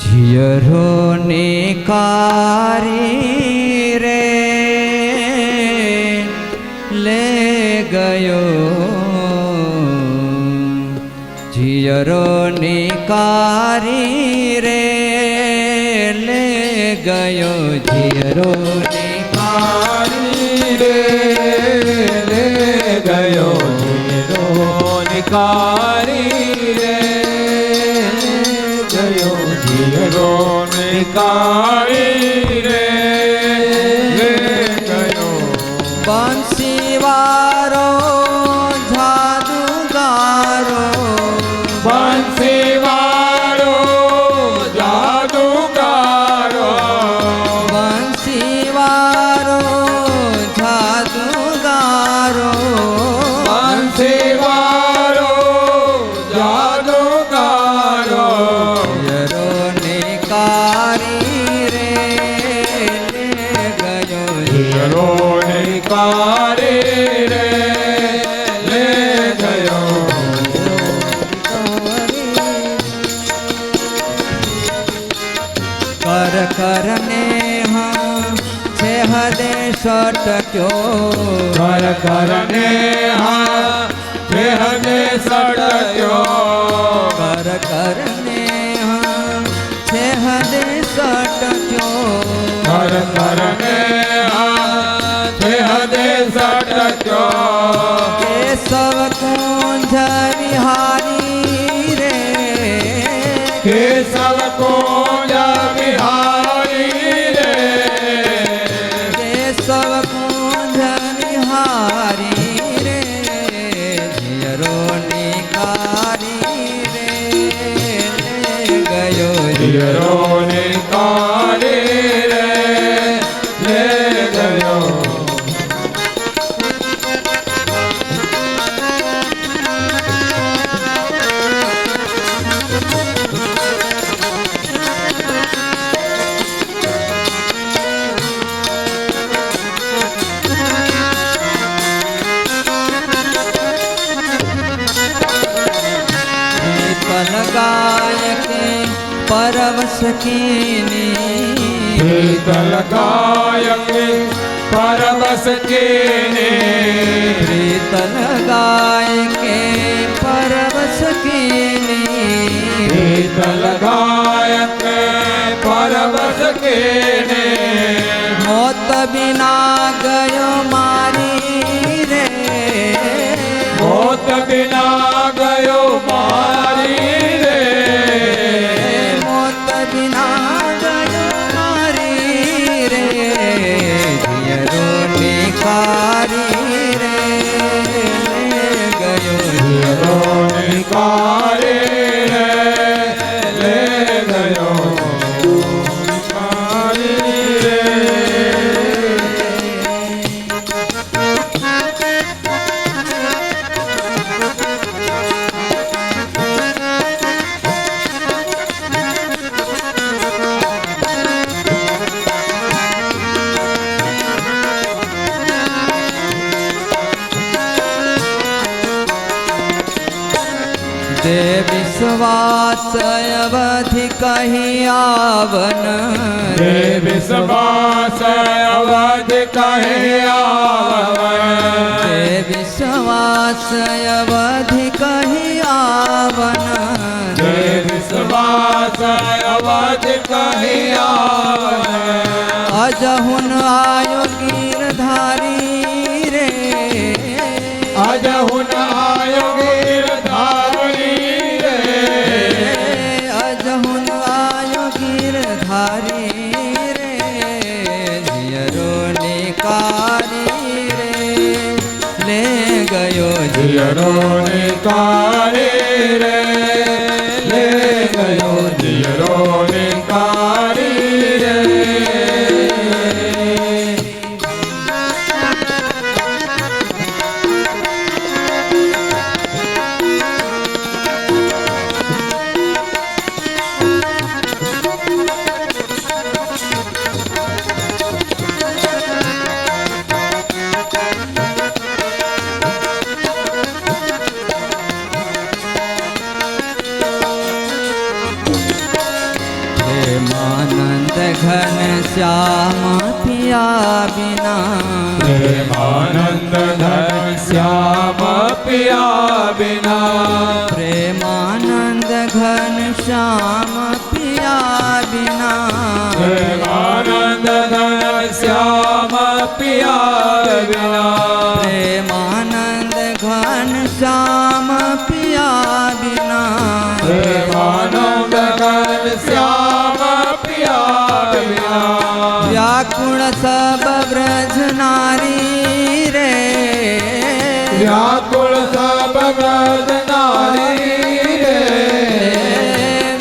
જીયરો નિકારી રે, લે ગયો. જીયરો નિકારી રે, લે ગયો. જીયરો નિકારી રે, લે ગયો. જીરો નિકારી રે જીરો નિકારી રે લે ગયો. બંસીવારો જાદુગારો. બંસીવાળો જાદુગારો. બંસીવારો જાદુગારો. બંસીવાળો કરને હા છે હદે સટક્યો કર કરને હા તે હદે સટક્યો કર કરને હા છે હદે સટક્યો કર કરને હા તે હદે સટક્યો કેશવ કુંજ परवश कीने शीतल गायक परवश कीने शीतल गायक परवश कीने शीतल गायक परवश कीने मौत बिना गए તે વિશ્વાસ અવધિ કહી આવન. રે વિશ્વાસ અવધ કહે આવન તે વિશ્વાસ અવધિ કહી આવન. રે વિશ્વાસ અવધ કહે આવન. અજહુન આયો ગયો ને નિકારે રે. પ્રેમાનંદ ધન શ્યામ પિયા બિના પ્રેમાનંદ ઘન શ્યામ પિયા બિના પ્રેમાનંદ શ્યામ પિયા બિના વ્યાકુળ સબ વ્રજ નારી રે વ્યાકુળ સબ નારી રે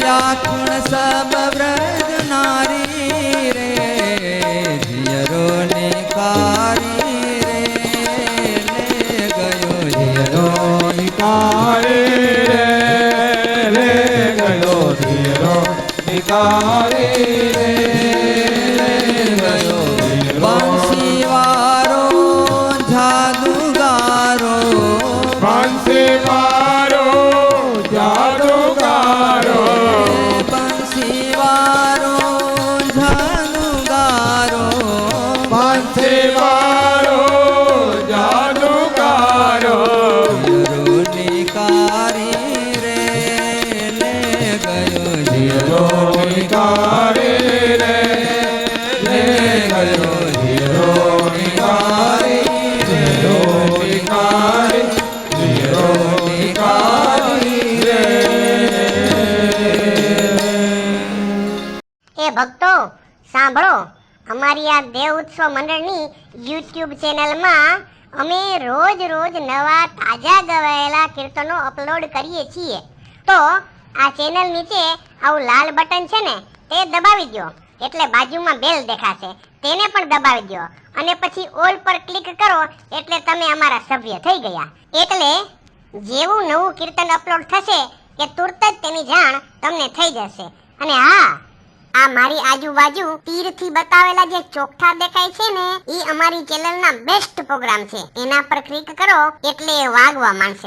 વ્યાકુળ સબ વ્રજ નારી રે ઝિયરો નિકારી રે લે ગયો ઝિયરો નિકારી રે લે ગયો ધીરો નિકારી રે ભક્તો, સાંભળો. અમારી આ દેવ ઉત્સવ મંડળની યુટ્યુબ ચેનલમાં અમે રોજ રોજ નવા તાજા ગવાયેલા કીર્તનો અપલોડ કરીએ છીએ. તો આ ચેનલ નીચે આવું લાલ બટન છે ને, તે દબાવી દો એટલે બાજુમાં બેલ દેખાશે. તેને પણ દબાવી દો અને પછી ઓલ પર ક્લિક કરો, એટલે તમે અમારા સભ્ય થઈ ગયા. એટલે જેવું નવું કીર્તન અપલોડ થશે કે તુરત જ તેની જાણ તમને થઈ જશે. અને હા, આ મારી આજુબાજુ તીરથી બતાવેલા જે ચોખા દેખાય છે ને એ અમારી ચેનલના બેસ્ટ પ્રોગ્રામ છે. એના પર ક્લિક કરો, એટલે એ વાગવા માંડશે.